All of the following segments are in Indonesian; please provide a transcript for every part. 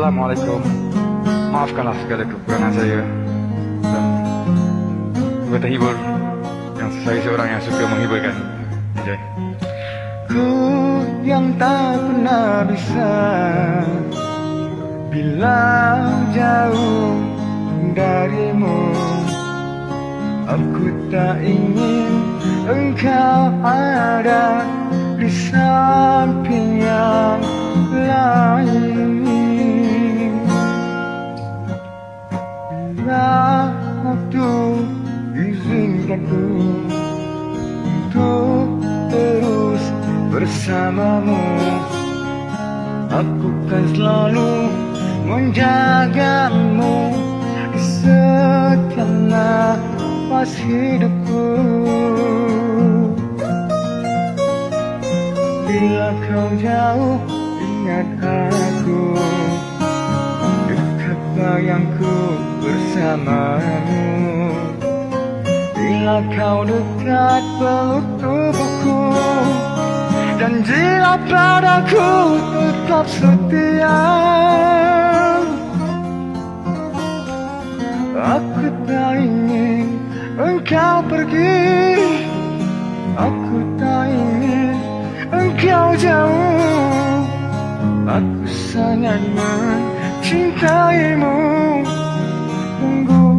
Assalamualaikum. Maafkanlah segala kekurangan saya dan juga terhibur yang saya seorang yang suka menghiburkan. Enjoy. Ku yang tak pernah bisa Bila jauh darimu Aku tak ingin engkau ada Bila waktu izinkanku untuk terus bersamamu. Aku kan selalu menjagamu setiap nafas hidupku. Bila kau jauh ingat aku Dekat bayangku bersamamu. Bila kau dekat peluk tubuhku Janjilah padaku tetap setia Aku tak ingin engkau pergi. Aku tak ingin engkau jauh. Aku sangat mencintaimu Sungguh,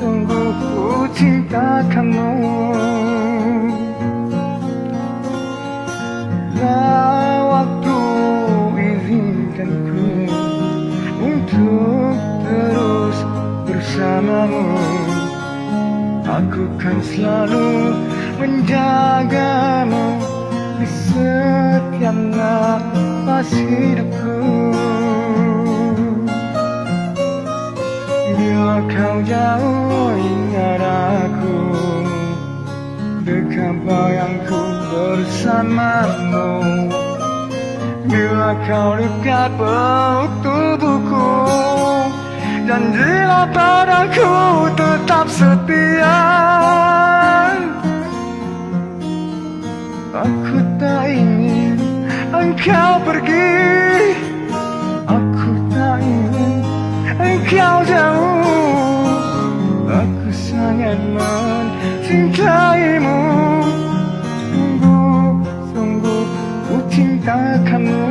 sungguh ku cinta kamu waktu Untuk terus bersamamu Aku kan selalu menjagamu Di setiap nafas hidupku Bila kau jauh ingat aku. Dekat bayangku bersamamu. Bila kau dekat peluk tubuhku Janjilah padaku tetap setia Aku tak ingin engkau pergi. Aku tak ingin engkau jauh Aku sangat mencintaimu Sungguh, sungguh ku cinta kamu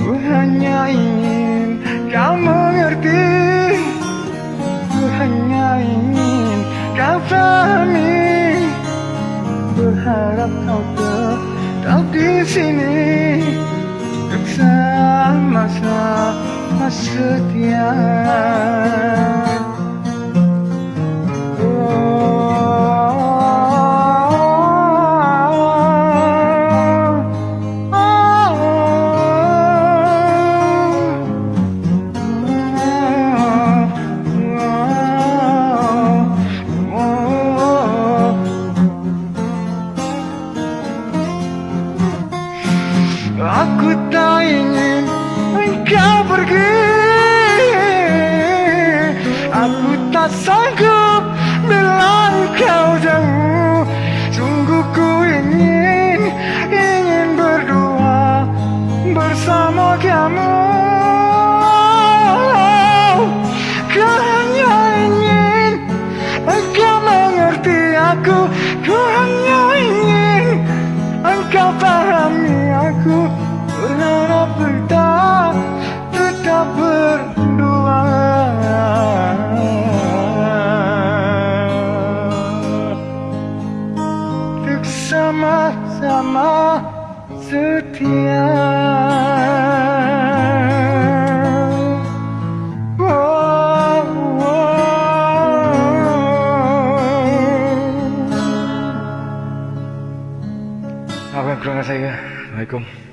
Ku hanya ingin kau mengerti Ku hanya ingin kau pahami Berharap kau tetap di sini Bersama-sama setia Aku pergi. Aku tak sanggup bila engkau jauh. Sungguh ku ingin, ingin berdua bersama kamu. Ku hanya ingin engkau mengerti aku. Ku hanya ingin engkau pahami aku. Berharap Oh, oh. Maafkan kekurangan saya. Assalamualaikum.